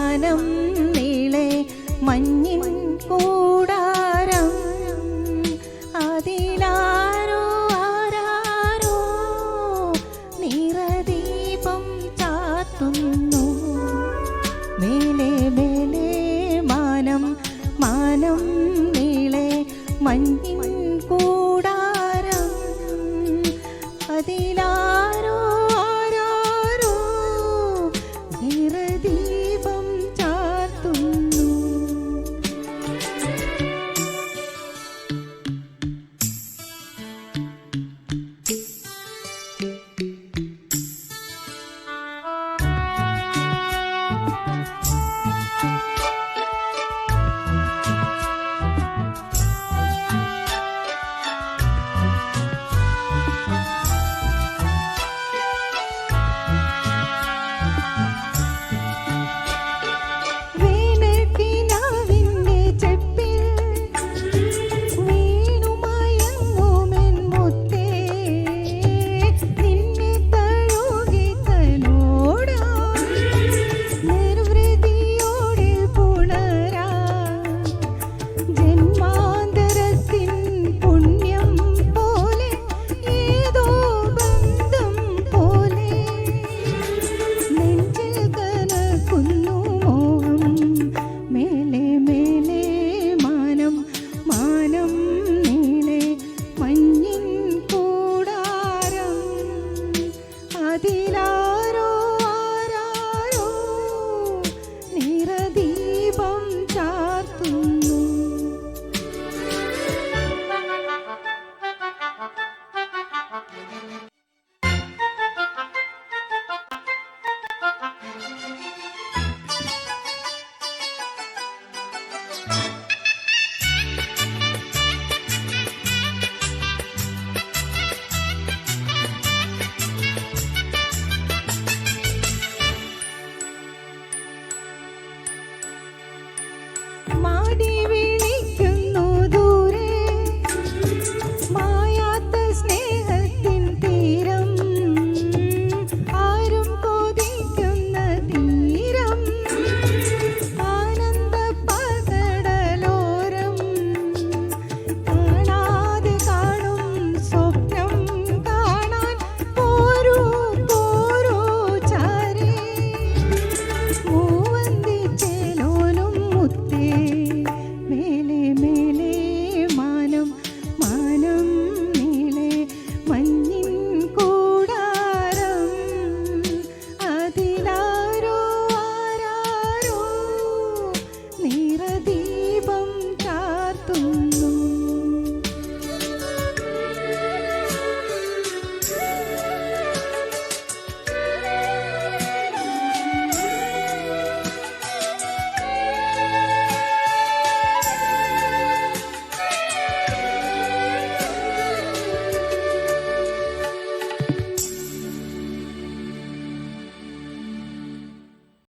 മാനം നീളെ മഞ്ഞിൻ കൂടാരം. അതിലാരോ ആരാരോ നിറദീപം ചാത്തുന്നു. മേലെ മേലെ മാനം മാനം നീളെ മഞ്ഞിൻ